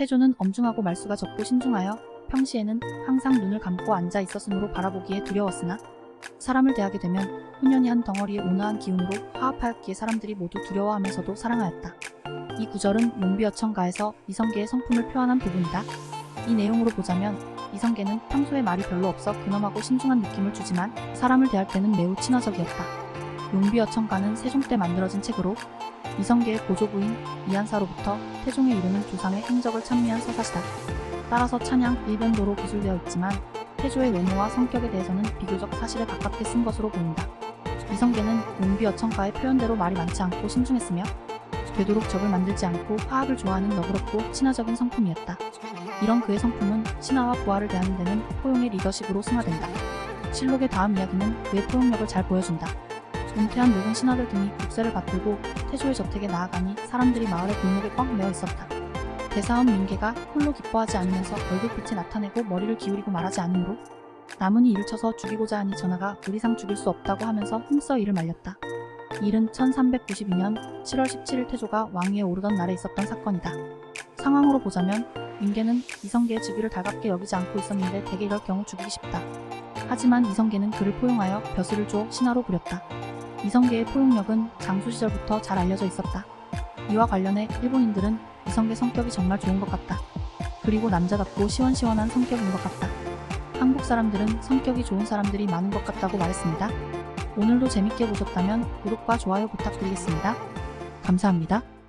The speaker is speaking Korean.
태조는 엄중하고 말수가 적고 신중하여 평시에는 항상 눈을 감고 앉아 있었으므로 바라보기에 두려웠으나 사람을 대하게 되면 훈연이 한 덩어리의 온화한 기운으로 화합하였기에 사람들이 모두 두려워하면서도 사랑하였다. 이 구절은 용비어천가에서 이성계의 성품을 표현한 부분이다. 이 내용으로 보자면 이성계는 평소에 말이 별로 없어 근엄하고 신중한 느낌을 주지만 사람을 대할 때는 매우 친화적이었다. 용비어천가는 세종 때 만들어진 책으로 이성계의 보조부인 이한사로부터 태종에 이르는 조상의 행적을 찬미한 서사시다. 따라서 찬양 일변도로 기술되어 있지만 태조의 외모와 성격에 대해서는 비교적 사실에 가깝게 쓴 것으로 보인다. 이성계는 용비어천가의 표현대로 말이 많지 않고 신중했으며 되도록 적을 만들지 않고 화합을 좋아하는 너그럽고 친화적인 성품이었다. 이런 그의 성품은 신하와 부하를 대하는 데는 포용의 리더십으로 승화된다. 실록의 다음 이야기는 그의 포용력을 잘 보여준다. 은퇴한 늙은 신하들 등이 국세를 받들고 태조의 저택에 나아가니 사람들이 마을의 골목에 꽉 메어 있었다. 대사원 민계가 홀로 기뻐하지 않으면서 얼굴빛이 나타내고 머리를 기울이고 말하지 않으므로 남은이 이를 쳐서 죽이고자 하니 전하가 우리상 죽일 수 없다고 하면서 힘써 이를 말렸다. 일은 1392년 7월 17일 태조가 왕위에 오르던 날에 있었던 사건이다. 상황으로 보자면 민계는 이성계의 즉위를 달갑게 여기지 않고 있었는데 대개 이럴 경우 죽이기 쉽다. 하지만 이성계는 그를 포용하여 벼슬을 줘 신하로 부렸다. 이성계의 포용력은 장수 시절부터 잘 알려져 있었다. 이와 관련해 일본인들은 이성계 성격이 정말 좋은 것 같다. 그리고 남자답고 시원시원한 성격인 것 같다. 한국 사람들은 성격이 좋은 사람들이 많은 것 같다고 말했습니다. 오늘도 재밌게 보셨다면 구독과 좋아요 부탁드리겠습니다. 감사합니다.